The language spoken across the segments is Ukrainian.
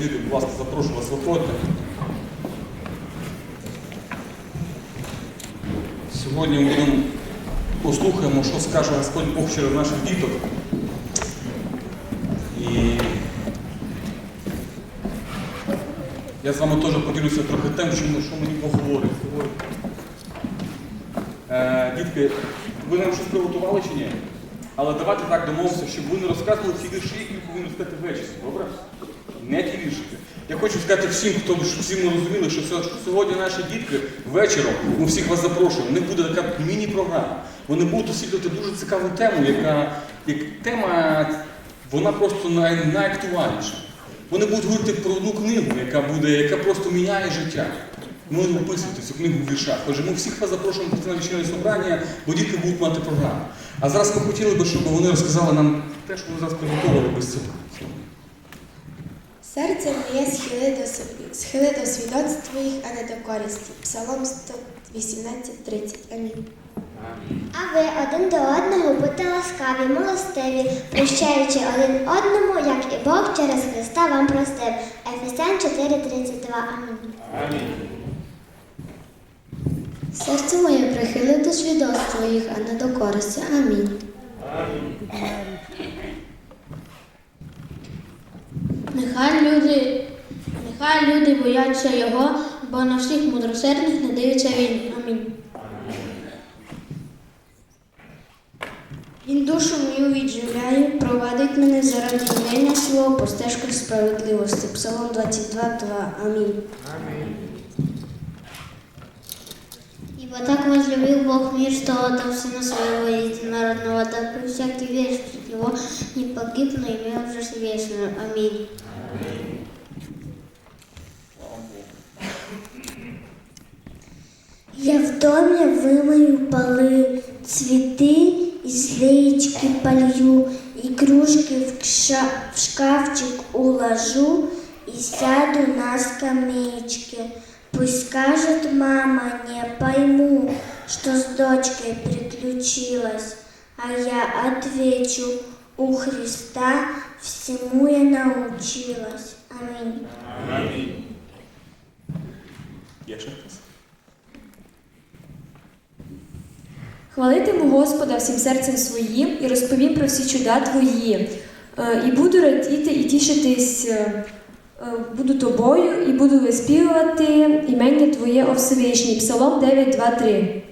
діти, будь ласка, запрошую вас, виходьте. Сьогодні ми послухаємо, що скаже Господь Бог через наших діток. І я з вами теж поділюся трохи тим, що, мені Бог говорить. Е, дітки, ви нам щось приготували чи ні? Але давайте так домовимося, щоб ви не розказували ті вірші, які ви повинні сказати ввечері, добре? Не ті віршики. Я хочу сказати всім, хто всі ми розуміли, що сьогодні наші дітки вечором, ми всіх вас запрошуємо. У них буде така міні-програма. Вони будуть освітлювати дуже цікаву тему, яка як тема, вона просто най, найактуальніша. Вони будуть говорити про одну книгу, яка буде, яка просто міняє життя. Ми описуєте цю книгу в віршах. Отже, ми всіх вас запрошуємо прийти на вечірнє собрання, бо дітки будуть мати програму. А зараз ми хотіли би, щоб вони розказали нам те, що вони зараз приготували без цього. Серце моє схили до, собі- схили до свідоцтв твоїх, а не до користі. Псалом 118.30. Амінь. А ви один до одного будьте ласкаві, милостиві, прощаючи один одному, як і Бог через Христа вам простив. Ефесян 4.32. Амінь. Серце моє прихили до свідоцтв твоїх, а не до користі. Амінь. Нехай люди, нехай люди бояться його, бо на всіх мудросердних не дивиться він. Амінь. Він душу мою відживляє, провадить мене заради імення свого по стежках справедливості. Псалом 22.2. Амінь. Ибо так возлюбил Бог мир, что отдал Сына Своего Единородного, дабы всякий верующий в Него не погиб, но имел жизнь вечную. Аминь. Я в доме вымою полы, цветы из леечки полью, игрушки в, кша- в шкафчик уложу и сяду на скамеечке. Пусть скажет мама, не пойму, что с дочкой приключилось, а я отвечу, у Христа всему я научилась. Аминь. Хтось? Хвалитиму Господа всім серцем своїм і розповім про всі чуда Твої. Е, І буду радіти і тішитись, е, буду тобою, і буду виспівувати імення Твоє о Всевишній. Псалом 9, 2, 3.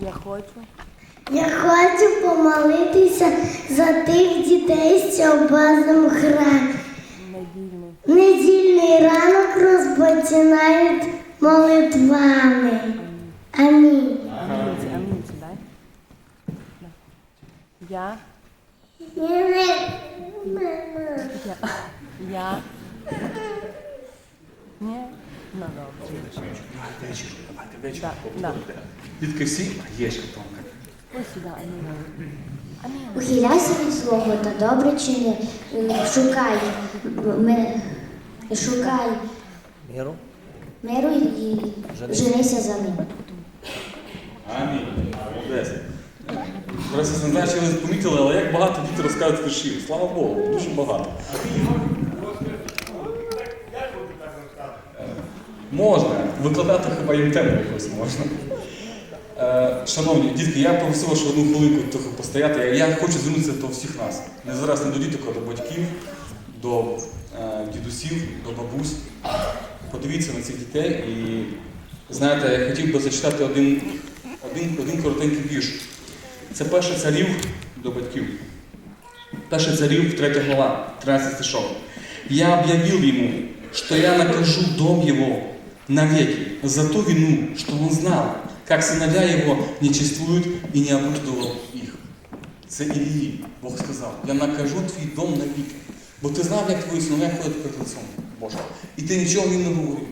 Я хочу. Я хочу помолитися за тих дітей, що в базному храмі. Недільний. Ранок розпочинають молитвами. Амінь. Амінці, амінці, дай. Я. Я. Ні. Ну, добре. Вечір, давайте вечір. Да. Дітки всі? Є ще тонка. Ось сюди, Аміна. Аміна. Ухиляйся від злого та добре чини. Шукай. Ми, шукай Миру. миру і женися за ним. Амінь. Молодець. Зараз не знаю, чи ви помітили, але як багато діти розказують віршів. Слава Богу, дуже багато. Можна. Викладати хіба їм тему якось можна. Е, шановні дітки, я попросив вас одну хвилинку трохи постояти. Я, я хочу звернутися до всіх нас. Не зараз не до діток, а до батьків, до е, дідусів, до бабусь. Подивіться на цих дітей і знаєте, я хотів би зачитати один, один, один коротенький вірш. Це перше царів до батьків. Перше царів, 3 глава, 13 стишок. Я объявил ему, что я накажу дом его навеки за ту вину, что он знал, как сыновья его нечествуют и не оправдывал их. Це Ілії, Бог сказав, я накажу твій дом навіки. Бо ти знав, як твої синові ходять перед лицом Божим. І ти нічого їм не говорив.